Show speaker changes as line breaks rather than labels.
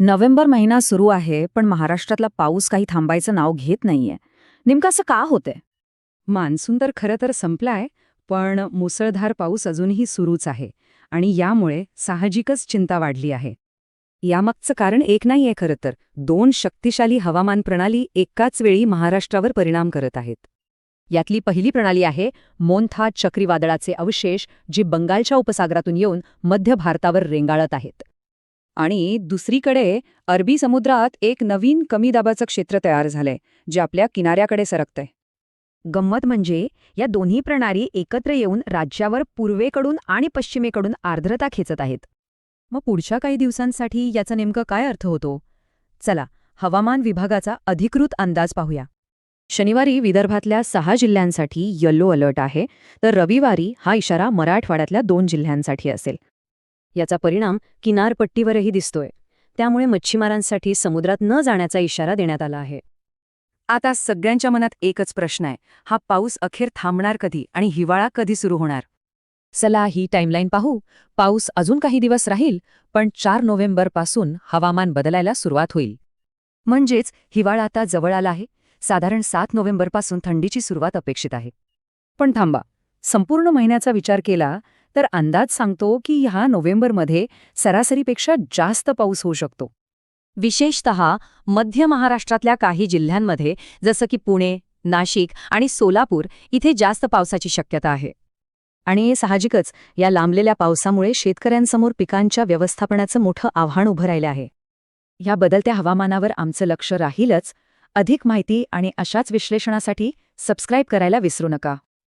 November महिना सुरू आहे पण महाराष्ट्रातला पाऊस काही थांबायचं नाव घेत नाहीये. नेमकं असं का होतंय?
मान्सून तर खरं तर संपलाय पण मुसळधार पाऊस अजूनही सुरूच आहे आणि यामुळे साहजिकच चिंता वाढली आहे. यामागचं कारण एक नाहीये खरं तर. दोन शक्तिशाली हवामान प्रणाली एकाच वेळी महाराष्ट्रावर परिणाम करत आहेत. यातली पहिली प्रणाली आहे मोन्था चक्रीवादळाचे अवशेष जी बंगालच्या उपसागरातून येऊन मध्य भारतावर रेंगाळत आहेत. आणि दुसरीकडे अरबी समुद्रात एक नवीन कमी दाबाचं क्षेत्र तयार झालंय जे आपल्या किनाऱ्याकडे सरकतंय.
गंमत म्हणजे या दोन्ही प्रणाली एकत्र येऊन राज्यावर पूर्वेकडून आणि पश्चिमेकडून आर्द्रता खेचत आहेत.
मग पुढच्या काही दिवसांसाठी याचा नेमकं काय अर्थ होतो? चला हवामान विभागाचा अधिकृत अंदाज पाहूया. शनिवारी विदर्भातल्या सहा जिल्ह्यांसाठी यल्लो अलर्ट आहे तर रविवारी हा इशारा मराठवाड्यातल्या दोन जिल्ह्यांसाठी असेल. याचा परिणाम किनारपट्टीवरही दिसतोय. त्यामुळे मच्छीमारांसाठी समुद्रात न जाण्याचा इशारा देण्यात आला आहे. आता सगळ्यांच्या मनात एकच प्रश्न आहे. हा पाऊस अखेर थांबणार कधी आणि हिवाळा कधी सुरू होणार? चला ही टाईमलाईन पाहू. पाऊस अजून काही दिवस राहील पण चार नोव्हेंबरपासून हवामान बदलायला सुरुवात होईल. म्हणजेच हिवाळा आता जवळ आला आहे. साधारण सात नोव्हेंबरपासून थंडीची सुरुवात अपेक्षित आहे.
पण थांबा. संपूर्ण महिन्याचा विचार केला तर अंदाज सांगतो की ह्या नोव्हेंबरमध्ये सरासरीपेक्षा जास्त पाऊस होऊ शकतो.
विशेषत मध्य महाराष्ट्रातल्या काही जिल्ह्यांमध्ये जसं की पुणे नाशिक आणि सोलापूर इथे जास्त पावसाची शक्यता आहे. आणि साहजिकच या लांबलेल्या पावसामुळे शेतकऱ्यांसमोर पिकांच्या व्यवस्थापनाचं मोठं आव्हान उभं राहिलं आहे. ह्या बदलत्या हवामानावर आमचं लक्ष राहीलच. अधिक माहिती आणि अशाच विश्लेषणासाठी सबस्क्राईब करायला विसरू नका.